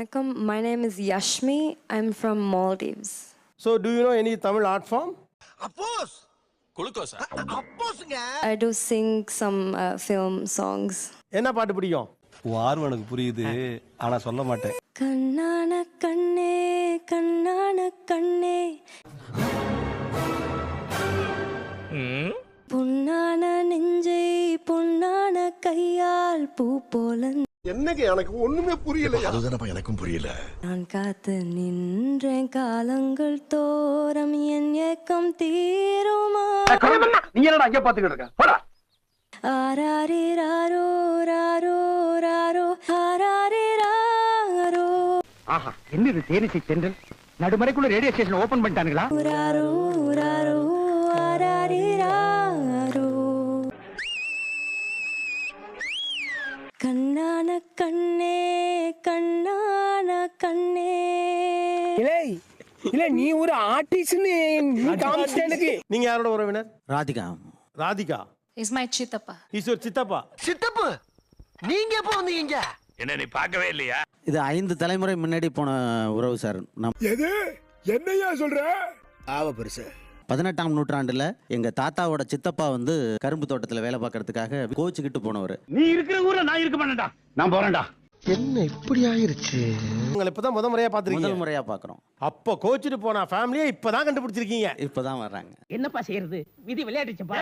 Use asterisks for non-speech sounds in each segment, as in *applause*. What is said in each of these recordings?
Vanakkam, my name is Yashmi. I'm from Maldives. So do you know any Tamil art form அப்போஸ் குளுக்கோஸா அப்போஸ்ங்க I do sing some uh, film songs. என்ன பாட்டு பிடிக்கும்? உன் ஆர்வம் எனக்கு புரியுது ஆனா சொல்ல மாட்டேன். கண்ணான கண்ணே கண்ணான கண்ணே. பொன்னான நெஞ்சை பொன்னான கையால் பூ போல என்னங்க எனக்கு ஒண்ணுமே புரியல அதுதானப்பா எனக்கும் புரியல. நான் காத்து நின்றேன் காலங்கள் தோறும் என் ஏக்கம் தீருமா? நீ என்னடா அங்க பாத்துக்கிட்டு இருக்க? போடா. ஆராரி ராரோ ராரோ ராரோ ஆராரி ராரோ ஆஹா என்ன இது தேனிசை தென்றல் நடுமறைக்குள்ள ரேடியோ ஸ்டேஷன் ஓபன் பண்ணிட்டானுங்களா? ராரோ ராரோ கண்ணான கண்ணே கண்ணான கண்ணே. இல்ல நீ ஒரு ஆர்டிஸ்ட்னு நீ காமிச்சிட்ட எனக்கு. நீங்க யாரோட உறவினர்? ராதிகா. ராதிகா. இஸ் மை சித்தப்பா. ஈஸ்வர் சித்தப்பா. சித்தப்பு நீங்க எப்போ வந்தீங்க? என்ன நீ பார்க்கவே இல்லையா? இது ஐந்து தலைமுறை முன்னாடி போன உறவு சார். நம் எது? என்னையா சொல்ற? ஆவ பெருசு பதினெட்டாம் நூற்றாண்டுல எங்க தாத்தாவோட சித்தப்பா வந்து கரும்பு தோட்டத்துல வேலை பார்க்கறதுக்காக கோச்சுக்கிட்டு போனவர். நீ இருக்கிற ஊர்ல நான் இருக்க மாட்டேன்டா. நான் போறேன்டா. என்ன இப்படி ஆயிருச்சு? உங்களை இப்பதான் முத முறையா முதல் பாத்துருக்கீங்க முறையா பாக்குறோம் அப்போ கோச்சிட்டு போன ஃபேமிலியை இப்பதான் கண்டுபிடிச்சிருக்கீங்க. இப்பதான் வர்றாங்க. என்னப்பா செய்யறது? விதி விளையாடுச்சுப்பா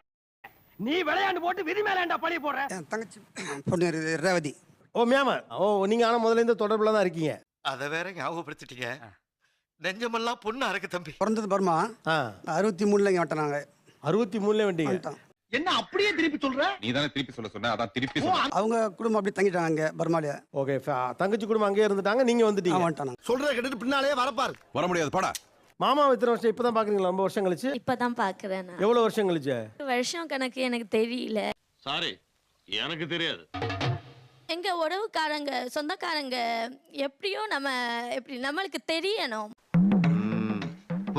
நீ விளையாண்டு போட்டு விதி மேலாண்டா பழி போடுற? தங்கச்சி பொண்ணு ரேவதி. ஓ மேம ஓ நீங்க ஆனா முதல்ல இருந்து தொடர்புல தான் இருக்கீங்க. அத வேற ஞாபகப்படுத்திட்டீங்க. நெஞ்சமெல்லாம் பொண்ணா இருக்கு தம்பி. பிறந்தது பர்மா அறுபத்தி மூணுல இங்க வந்துட்டாங்க. அறுபத்தி மூணுல வந்துட்டோம் என்ன அப்படியே திருப்பி சொல்ற? நீ தானே திருப்பி சொல்ல சொன்ன? அதான் திருப்பி அவங்க குடும்பம் அப்படி தங்கிட்டாங்க அங்க பர்மாலியா. ஓகே தங்கச்சி குடும்பம் அங்கேயே இருந்துட்டாங்க நீங்க வந்துட்டீங்க. வந்துட்டாங்க சொல்றத கேட்டுட்டு பின்னாலே வரப்பாரு வர முடியாது போடா. மாமா இத்தனை வருஷம் இப்பதான் பாக்குறீங்களா? ரொம்ப வருஷம் கழிச்சு? இப்பதான் பாக்குறேன் நான். எவ்வளவு வருஷம் கழிச்சு? வருஷம் கணக்கு எனக்கு தெரியல. சாரி எனக்கு தெரியாது. எங்க உறவுக்காரங்க சொந்தக்காரங்க எப்படியோ நம்ம எப்படி நம்மளுக்கு தெரியணும்.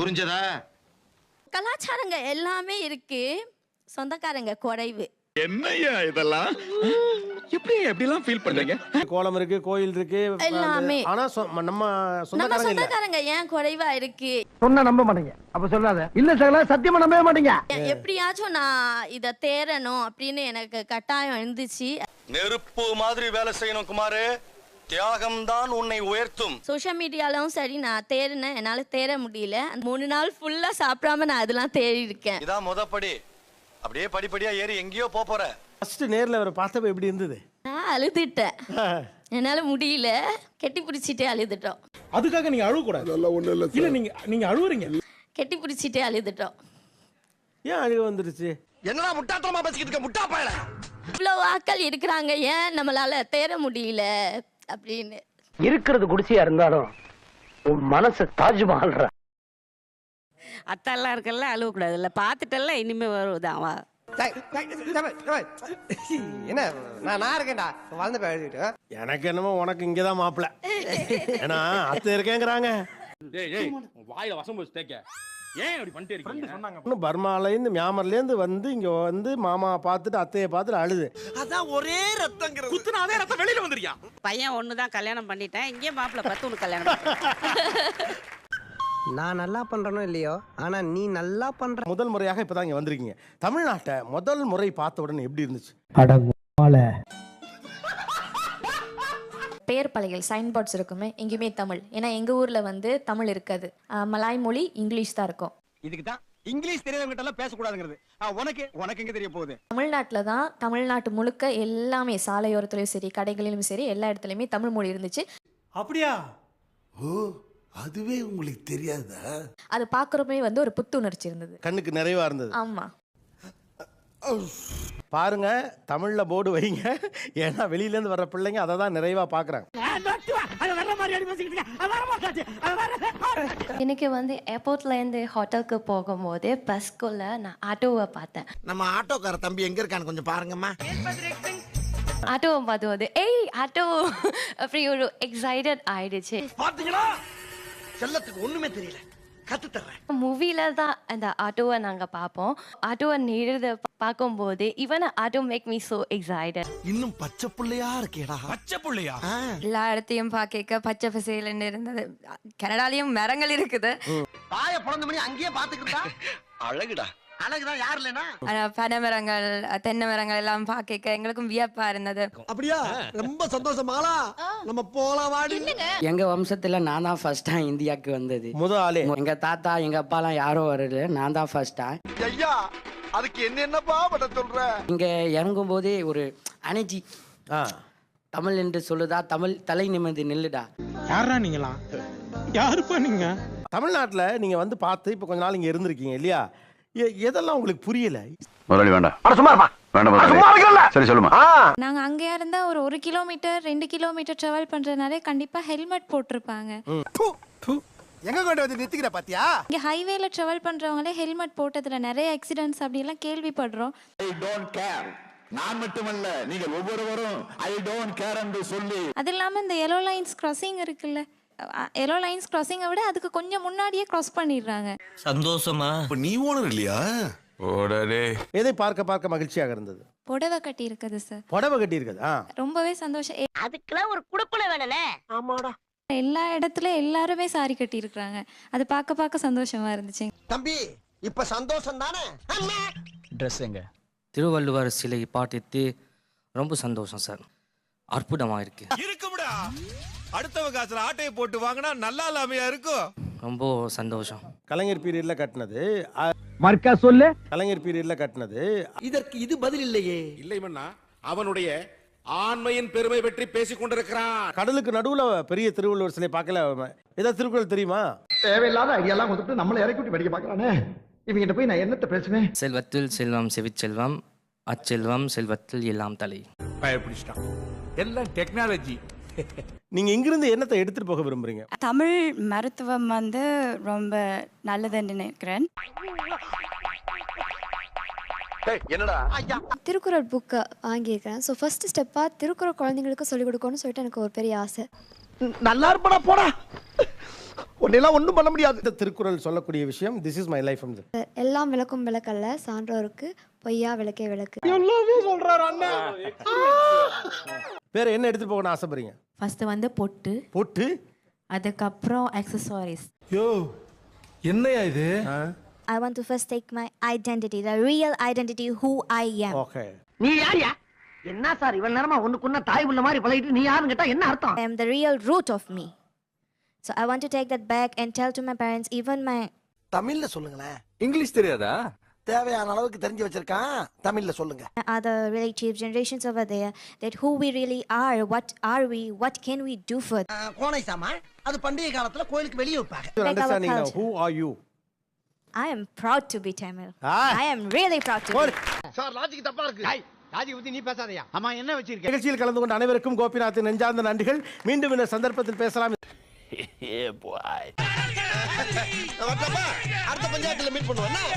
புரிஞ்சதா? கலாச்சாரங்க எல்லாமே இருக்கு. சொந்தக்காரங்க குறைவு. என்னய்யா இதெல்லாம்? எப்படி எப்படிலாம் ஃபீல் பண்றீங்க? கோலம் இருக்கு கோயில் இருக்கு எல்லாமே. ஆனா சொ- நம்ம சொந்தக்காரங்க சொந்தக்காரங்க ஏன் குறைவா இருக்கு? சொன்னா நம்ப மாட்டீங்க. அப்ப சொல்லாத. இல்ல சகல சத்தியமா நம்பவே மாட்டீங்க. எப்படியாச்சும் நான் இத தேரணும் அப்படின்னு எனக்கு கட்டாயம் இருந்துச்சு. நெருப்பு மாதிரி வேலை செய்யணும் குமாரு. தியாகம் தான் உன்னை உயர்த்தும். சோஷியல் மீடியாலும் சரி நான் தேறினேன் என்னால தேர முடியல. மூணு நாள் ஃபுல்லா சாப்பிடாம நான் அதெல்லாம் தேறி இருக்கேன். இதான் முதப்படி அப்படியே படிப்படியா ஏறி எங்கேயோ போப் போற. ஃபர்ஸ்ட் நேர்ல அவரை பார்த்தப்ப எப்படி இருந்தது? நான் அழுதுட்டேன். என்னால முடியல. கெட்டி பிடிச்சிட்டே அழுதுட்டோம். அதுக்காக நீங்க அழுவ கூடாது இல்ல நீங்க நீங்க அழுவுறீங்க. கெட்டி பிடிச்சிட்டே அழுதுட்டோம். ஏன் அழுக வந்துருச்சு? என்னடா முட்டாத்தனமா பேசிக்கிட்டு இருக்க? முட்டா பயல. இவ்வளோ ஆட்கள் இருக்கிறாங்க. ஏன் நம்மளால தேர முடியல? அப்படின்னு. இருக்கிறது குடிசையா இருந்தாலும் உன் மனசு தாஜ்மஹால்ரா அத்தெல்லாம் இருக்கல அழுவக்கூடாது இல்லை பார்த்துட்டெல்லாம் இனிமே வருதான் வா. என்ன நான் நான் இருக்கேன்டா. வளர்ந்த எனக்கு என்னமோ உனக்கு இங்கதான் மாப்பிள. ஏன்னா அத்தை இருக்கேங்கிறாங்க. வாயில வசம் போச்சு தேக்க. ஏன் அப்படி பண்ணிட்டே இருக்கீங்க? சொன்னாங்க இன்னும் பர்மால இருந்து மியாமர்ல இருந்து வந்து இங்க வந்து மாமா பார்த்துட்டு அத்தையை பார்த்துட்டு அழுது. அதான் ஒரே ரத்தங்கிறது. குத்துனாவே ரத்தம் வெளியில வந்துறியா பையன் ஒன்று தான் கல்யாணம் பண்ணிட்டேன். இங்கேயும் மாப்பிள்ளை பத்து ஒன்று கல்யாணம். நான் நல்லா பண்றனோ இல்லையோ? ஆனா நீ நல்லா பண்ற முதல் முறையாக இப்பதான் இங்க வந்திருக்கீங்க. தமிழ்நாட்டை முதல் முறை பார்த்த உடனே எப்படி இருந்துச்சு? பேர் பலகைகள் சைன் போர்ட்ஸ் இருக்குமே எங்கேயுமே தமிழ். ஏன்னா எங்க ஊர்ல வந்து தமிழ் இருக்காது. மலாய் மொழி இங்கிலீஷ் தான் இருக்கும். இதுக்கு தான் இங்கிலீஷ் தெரியாதவங்க எல்லாம் பேசக்கூடாதுங்கிறது உனக்கு உனக்கு எங்க தெரிய போகுது? தமிழ்நாட்டில் தான் தமிழ்நாட்டு முழுக்க எல்லாமே சாலையோரத்துலையும் சரி கடைகளிலும் சரி எல்லா இடத்துலையுமே தமிழ் மொழி இருந்துச்சு. அப்படியா? ஓ அதுவே உங்களுக்கு தெரியாதா? அது பார்க்குறப்பே வந்து ஒரு புத்துணர்ச்சி இருந்தது. கண்ணுக்கு நிறைவா இருந்தது. ஆமா. பாருங்க தமிழ்ல போர்டு வைங்க. ஏன்னா வெளியில இருந்து வர்ற பிள்ளைங்க அதை தான் நிறைவா பாக்குறாங்க. இன்னைக்கு வந்து ஏர்போர்ட்ல இருந்து ஹோட்டலுக்கு போகும்போது பஸ்குள்ள நான் ஆட்டோவை பார்த்தேன். நம்ம ஆட்டோக்கார தம்பி எங்க இருக்கான்னு கொஞ்சம் பாருங்கம்மா. ஆட்டோவை பார்த்து ஏய் ஆட்டோ. அப்படி ஒரு எக்ஸைட்டட் ஆயிடுச்சு. பாத்தீங்களா செல்லத்துக்கு ஒண்ணுமே தெரியல. கத்து தர்றேன் மூவில தான் அந்த ஆட்டோவை நாங்க பார்ப்போம். ஆட்டோவை நேரத பார்க்கும்போது இவன் auto make me so excited இன்னும் பச்சை புள்ளையா இருக்கேடா. பச்சை புள்ளையா? எல்லா இடத்தையும் பார்க்க பச்சை பசேலன்னு இருந்தது. கனடாலையும் மரங்கள் இருக்குது. வாய பிறந்த மணி அங்கேயே பாத்துக்கிட்டா அழகுடா. அழகுதான் யார் இல்லைனா பனை மரங்கள் தென்னை மரங்கள் எல்லாம் பார்க்க எங்களுக்கும் வியப்பா இருந்தது. அப்படியா? ரொம்ப சந்தோஷமாலா நம்ம போலாம் வாடி. எங்க வம்சத்துல நான் தான் ஃபர்ஸ்ட் டைம் இந்தியாவுக்கு வந்தது. முத ஆளே. எங்க தாத்தா எங்க அப்பாலாம் யாரும் வரல. நான் தான் ஃபர்ஸ்ட் டைம் ஐயா அதுக்கு என்ன என்னப்பா பண்ண சொல்ற? இங்க இறங்கும் போதே ஒரு ஆ. தமிழ் என்று சொல்லுதா? தமிழ் தலை நிமிர்ந்து நில்லுடா யாரா நீங்களா யாருப்பா நீங்க? தமிழ்நாட்டுல நீங்க வந்து பார்த்து இப்போ கொஞ்ச நாள் இங்க இருந்திருக்கீங்க இல்லையா? எதெல்லாம் உங்களுக்கு புரியல? முதலாளி வேண்டாம். சும்மா இருப்பா. வேண்டாம் சும்மா இருக்கல சரி சொல்லுமா நாங்க அங்கேயா இருந்தா ஒரு ஒரு கிலோமீட்டர் ரெண்டு கிலோமீட்டர் டிராவல் பண்றதுனாலே கண்டிப்பா ஹெல்மெட் போட்டிருப்பாங்க. எங்க கொண்டு வந்து நிறுத்திக்கிற பாத்தியா? இங்க ஹைவேல டிராவல் பண்றவங்களே ஹெல்மெட் போட்டதுல நிறைய ஆக்சிடென்ட்ஸ் அப்படி எல்லாம் கேள்விப்படுறோம் நான் மட்டுமல்ல நீங்கள் ஒவ்வொருவரும் ஐ டோன்ட் கேர் என்று சொல்லி. அது இல்லாம இந்த எல்லோ லைன்ஸ் கிராசிங் இருக்குல்ல. எல்லோ லைன்ஸ் கிராசிங்கை விட அதுக்கு கொஞ்சம் முன்னாடியே கிராஸ் பண்ணிடுறாங்க. சந்தோஷமா? நீ ஓனர் இல்லையா? ஓடரே எதை பார்க்க பார்க்க மகிழ்ச்சியாக இருந்தது? புடவை கட்டி இருக்குது சார் புடவை கட்டி இருக்குது ஆ ரொம்பவே சந்தோஷம். எ- அதுக்கெல்லாம் ஒரு குடுப்புல வேணும்னே. ஆமாடா. எல்லா இடத்துல எல்லாருமே சாரி கட்டி இருக்கிறாங்க அது பார்க்க பார்க்க சந்தோஷமா இருந்துச்சு. தம்பி இப்ப சந்தோஷம் தானே ட்ரெஸ் எங்க? திருவள்ளுவர் சிலை பாட்டித்து ரொம்ப சந்தோஷம் சார் அற்புதமா இருக்கு. இருக்கும்டா. அடுத்தவ காசுல ஆட்டையை போட்டு வாங்கினா நல்லா இல்லாமையா இருக்கும் ரொம்ப சந்தோஷம். கலைஞர் பீரியட்ல கட்டினது மர்க்கா சொல்லு. கலைஞர் பீரியட்ல கட்டினது. இதற்கு இது பதில் இல்லையே. இல்லை மன்னா அவனுடைய ஆண்மையின் பெருமை பற்றி பேசிக் கொண்டிருக்கிறான். கடலுக்கு நடுவுல பெரிய திருவள்ளுவர் சிலை பார்க்கல ஏதாவது திருக்குறள் தெரியுமா? தேவையில்லாத ஐடியாலாம் கொடுத்துட்டு நம்மள இறக்கி விட்டு படிக்க பாக்குறானே இவங்கிட்ட போய் நான் என்னத்த பேசுவேன்? செல்வத்தில் செல்வம் செவிச்செல்வம் அச்செல்வம் செல்வத்தில் எல்லாம் தலை. பயப்பிடிச்சிட்டான். எல்லாம் டெக்னாலஜி நீங்க இங்கிருந்து என்னத்தை எடுத்துட்டு போக விரும்புறீங்க? தமிழ் மருத்துவம் வந்து ரொம்ப நல்லதுன்னு நினைக்கிறேன். என்னடா? திருக்குறள் புக்கை வாங்கியிருக்கிறேன் ஸோ ஃபர்ஸ்ட் ஸ்டெப்பாக திருக்குறள் குழந்தைங்களுக்கு சொல்லிக் கொடுக்கணும்னு சொல்லிட்டு எனக்கு ஒரு பெரிய ஆசை. நல்லா இருப்படா போடா. உன்னெல்லாம் ஒண்ணும் பண்ண முடியாது. இந்த திருக்குறள் சொல்லக்கூடிய விஷயம் திஸ் இஸ் மை லைஃப் எல்லாம் விளக்கும் விளக்கல்ல சான்றோருக்கு பொய்யா விளக்கே விளக்கு. வேற என்ன எடுத்துட்டு போகணும்னு ஆசைப்படுறீங்க? ஃபர்ஸ்ட் வந்து பொட்டு. பொட்டு? அதுக்கப்புறம் அக்சசரிஸ் யோ என்னையா இது? I want to first take my identity the real identity who I am okay நீ யாரியா? என்ன சார் இவன் நேரமா ஒண்ணுக்குன்னா தாய் உள்ள மாதிரி பழகிட்டு நீ யாருன்னு கேட்டா என்ன அர்த்தம்? I am the real root of me. So I want to take that back and tell to my parents, even my தமிழ்ல சொல்லுங்களேன் இங்கிலீஷ் தெரியாதா தேவையான அளவுக்கு தெரிஞ்சு வச்சிருக்கான் தமிழ்ல சொல்லுங்க other relatives, generations over there, that who we really are, what are we, what can we do for them. கோனை சாமா அது பண்டிகை காலத்துல கோயிலுக்கு வெளியே வைப்பாங்க understanding. Who are you I am proud to be Tamil. Ah. I am really proud to be. Sir logic தப்பா இருக்கு ராஜி பத்தி நீ பேசாதயா ஆமா என்ன வச்சிருக்க நிகழ்ச்சியில் கலந்து கொண்ட அனைவருக்கும் கோபிநாத்தின் நெஞ்சார்ந்த நன்றிகள் மீண்டும் இந்த சந்தர்ப்பத்தில் பேசலாம் *laughs* அடுத்த பஞ்சாயத்துல மீட் பண்ணுவேன்.